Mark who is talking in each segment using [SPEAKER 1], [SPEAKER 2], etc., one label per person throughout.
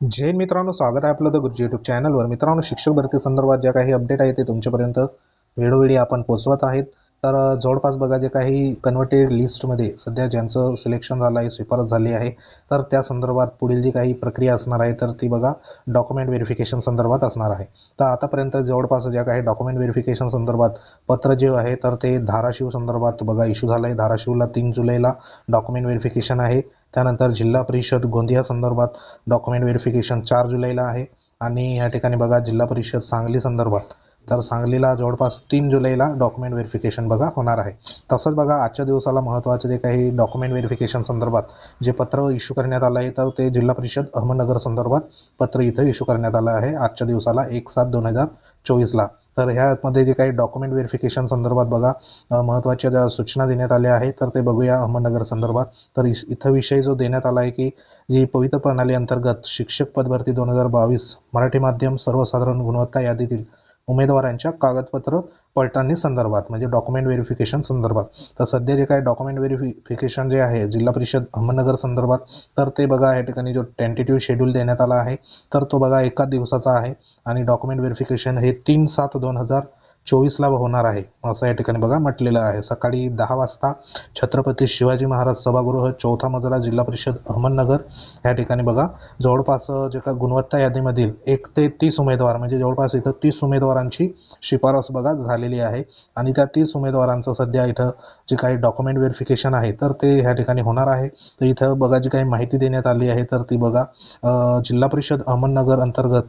[SPEAKER 1] जय मित्रांनो स्वागत आहे आपलं द गुरुजी युट्यूब चॅनलवर मित्रांनो शिक्षक भरती संदर्भात ज्या काही अपडेट आहे ते तुमच्यापर्यंत वेळोवेळी आपण पोचवत आहेत. तर जवळपास बघा जे काही कन्वर्टेड लिस्टमध्ये सध्या ज्यांचं सिलेक्शन झालं आहे शिफारस झाली आहे तर त्या संदर्भात पुढील जी काही प्रक्रिया असणार आहे तर ती बघा डॉक्युमेंट व्हेरिफिकेशन संदर्भात असणार आहे. तर आतापर्यंत जवळपास ज्या काही डॉक्युमेंट व्हेरिफिकेशन संदर्भात पत्र जे आहे तर ते धाराशिव संदर्भात बघा इश्यू झालं आहे धाराशिवला तीन जुलैला डॉक्युमेंट व्हेरिफिकेशन आहे. त्यानंतर जिल्हा परिषद गोंदिया संदर्भात डॉक्युमेंट व्हेरिफिकेशन चार जुलैला आहे. आणि या ठिकाणी बघा जिल्हा परिषद सांगली संदर्भात. तर सांगलीला जवळपास तीन जुलैला डॉक्युमेंट व्हेरिफिकेशन बघा होणार आहे. तसंच बघा आजच्या दिवसाला महत्त्वाचे जे काही डॉक्युमेंट व्हेरिफिकेशन संदर्भात जे पत्र इश्यू करण्यात आलं आहे तर ते जिल्हा परिषद अहमदनगर संदर्भात पत्र इथं इश्यू करण्यात आलं आहे. आजच्या दिवसाला एक सात दोन हजार चोवीसला. तर ह्यामध्ये जे काही डॉक्युमेंट व्हेरिफिकेशन संदर्भात बघा महत्त्वाच्या ज्या सूचना देण्यात आल्या आहेत तर ते बघूया अहमदनगर संदर्भात. तर इथं विषय जो देण्यात आला आहे की जी पवित्र प्रणाली अंतर्गत शिक्षक पदभरती दोन हजार बावीस मराठी माध्यम सर्वसाधारण गुणवत्ता यादीतील उमेदवारांच्या कागदपत्र पडताळणी संदर्भात म्हणजे डॉक्युमेंट व्हेरिफिकेशन संदर्भात. तर सध्या जे काही डॉक्युमेंट व्हेरिफिकेशन जे आहे जिल्हा परिषद अहमदनगर संदर्भात तर ते बघा या ठिकाणी जो टेंटेटिव्ह शेड्यूल देण्यात आला आहे तर तो बघा एका दिवसाचा आहे. आणि डॉक्युमेंट व्हेरिफिकेशन हे तीन सात दोन हजार चोवीसला होणार आहे. असं या ठिकाणी बघा म्हटलेलं आहे. सकाळी दहा वाजता छत्रपती शिवाजी महाराज सभागृह चौथा मजला जिल्हा परिषद अहमदनगर. या ठिकाणी बघा जवळपास जे का गुणवत्ता यादीमधील एक ते तीस उमेदवार म्हणजे जवळपास इथं तीस उमेदवारांची शिफारस बघा झालेली आहे. आणि त्या तीस उमेदवारांचं सध्या इथं जे काही डॉक्युमेंट व्हेरिफिकेशन आहे तर ते ह्या ठिकाणी होणार आहे. तर इथं बघा जी काही माहिती देण्यात आली आहे तर ती बघा जिल्हा परिषद अहमदनगर अंतर्गत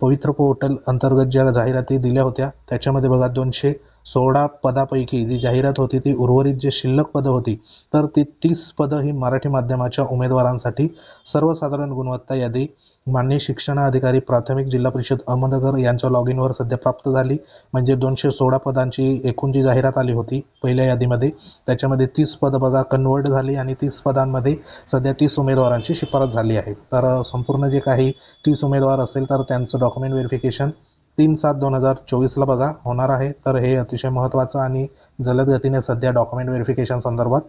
[SPEAKER 1] पवित्र पोर्टल अंतर्गत ज्या जाहिराती दिल्या होत्या त्याच्यामध्ये बघा दोनशे सोळा पदापैकी जी जाहिरात होती ती उर्वरित जे शिल्लक पदं होती तर ती तीस पदं ही मराठी माध्यमाच्या उमेदवारांसाठी सर्वसाधारण गुणवत्ता यादी मान्य शिक्षणाधिकारी प्राथमिक जिल्हा परिषद अहमदनगर यांच्या लॉग इनवर सध्या प्राप्त झाली. म्हणजे दोनशे सोळा पदांची एकूण जी जाहिरात आली होती पहिल्या यादीमध्ये त्याच्यामध्ये तीस पदं बघा कन्वर्ट झाली आणि तीस पदांमध्ये सध्या तीस उमेदवारांची शिफारस झाली आहे. तर संपूर्ण जे काही तीस उमेदवार असेल तर त्यांचं डॉक्युमेंट व्हेरिफिकेशन तीन सात दोन हजार चोवीसला बघा होणार आहे. तर हे अतिशय महत्त्वाचं आणि जलद गतीने सध्या डॉक्युमेंट व्हेरिफिकेशन संदर्भात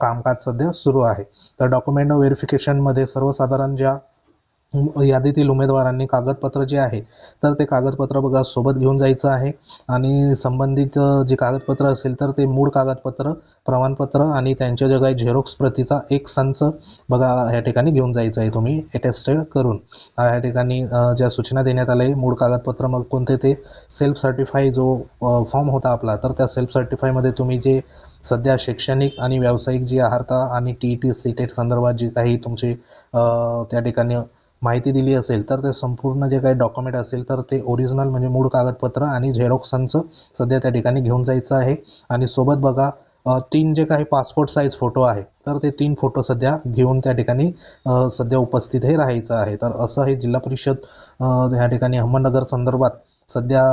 [SPEAKER 1] कामकाज सध्या सुरू आहे. तर डॉक्युमेंट व्हेरिफिकेशनमध्ये सर्वसाधारण ज्या यादीतील उमेदवारांनी कागदपत्र जे आहे तर ते कागदपत्र बघा सोबत घेऊन जायचं आहे. आणि संबंधित जे कागदपत्र असेल तर ते मूळ कागदपत्र प्रमाणपत्र आणि त्यांच्या ज्या काही झेरॉक्स प्रतीचा एक संच बघा ह्या ठिकाणी घेऊन जायचं आहे तुम्ही अटेस्टेड करून. ह्या ठिकाणी ज्या सूचना देण्यात आल्या आहे मूळ कागदपत्र मग कोणते ते सेल्फ सर्टिफाय जो फॉर्म होता आपला तर त्या सेल्फ सर्टिफायमध्ये तुम्ही जे सध्या शैक्षणिक आणि व्यावसायिक जी आहारता आणि T E T C TET संदर्भात जे काही तुमचे त्या ठिकाणी माहिती दिली असेल तर ते संपूर्ण जे काही डॉक्युमेंट असेल तर ते ओरिजिनल म्हणजे मूळ कागदपत्र आणि झेरॉक्सांचं सध्या त्या ठिकाणी घेऊन जायचं आहे. आणि सोबत बघा तीन जे काही पासपोर्ट साईज फोटो आहे तर ते तीन फोटो सध्या घेऊन त्या ठिकाणी सध्या उपस्थित हे राहायचं आहे. तर असं हे जिल्हा परिषद ह्या ठिकाणी अहमदनगर संदर्भात सध्या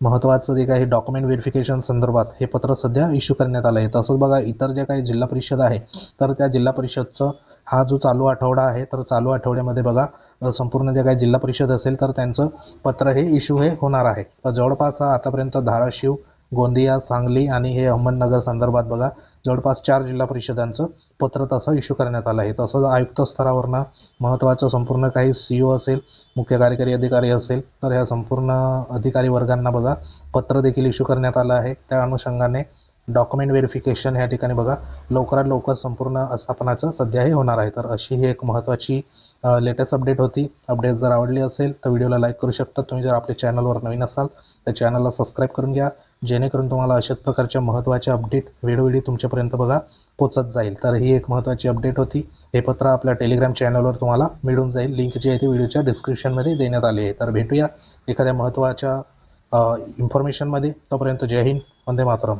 [SPEAKER 1] महत्त्वाचं जे काही डॉक्युमेंट व्हेरिफिकेशन संदर्भात हे पत्र सध्या इश्यू करण्यात आलं आहे. तसंच बघा इतर जे काही जिल्हा परिषद आहे तर त्या जिल्हा परिषदचं हा जो चालू आठवडा आहे तर चालू आठवड्यामध्ये बघा संपूर्ण जे काही जिल्हा परिषद असेल तर त्यांचं पत्र हे इश्यू हे होणार आहे. तर जवळपास हा आतापर्यंत धाराशिव गोंदिया सांगली आणि हे अहमदनगर संदर्भात बघा जवळपास चार जिल्हा परिषदांचं पत्र तसं इश्यू करण्यात आलं आहे. तसंच आयुक्त स्तरावरनं महत्त्वाचं संपूर्ण काही सी ओ असेल मुख्य कार्यकारी अधिकारी असेल तर ह्या संपूर्ण अधिकारी वर्गांना बघा पत्र देखील इश्यू करण्यात आलं आहे. त्या अनुषंगाने डॉक्युमेंट व्हेरिफिकेशन ह्या ठिकाणी बघा. लवकरात लवकर संपूर्ण स्थापनाचं सध्या हे होणार आहे. तर अशी ही एक महत्त्वाची लेटेस्ट अपडेट होती. अपडेट जर आवडली असेल तर व्हिडिओला लाईक करू शकता. तुम्ही जर आपल्या चॅनलवर नवीन असाल तर चॅनलला सबस्क्राईब करून घ्या. जेणेकरून तुम्हाला अशाच प्रकारच्या महत्त्वाच्या अपडेट वेळोवेळी तुमच्यापर्यंत बघा पोचत जाईल. तर ही एक महत्त्वाची अपडेट होती. हे पत्र आपल्या टेलिग्राम चॅनलवर तुम्हाला मिळून जाईल. लिंक जी आहे ती व्हिडिओच्या डिस्क्रिप्शनमध्ये देण्यात आली आहे. तर भेटूया एखाद्या महत्त्वाच्या इन्फॉर्मेशनमध्ये तोपर्यंत जय हिंद. वंदे मातरम.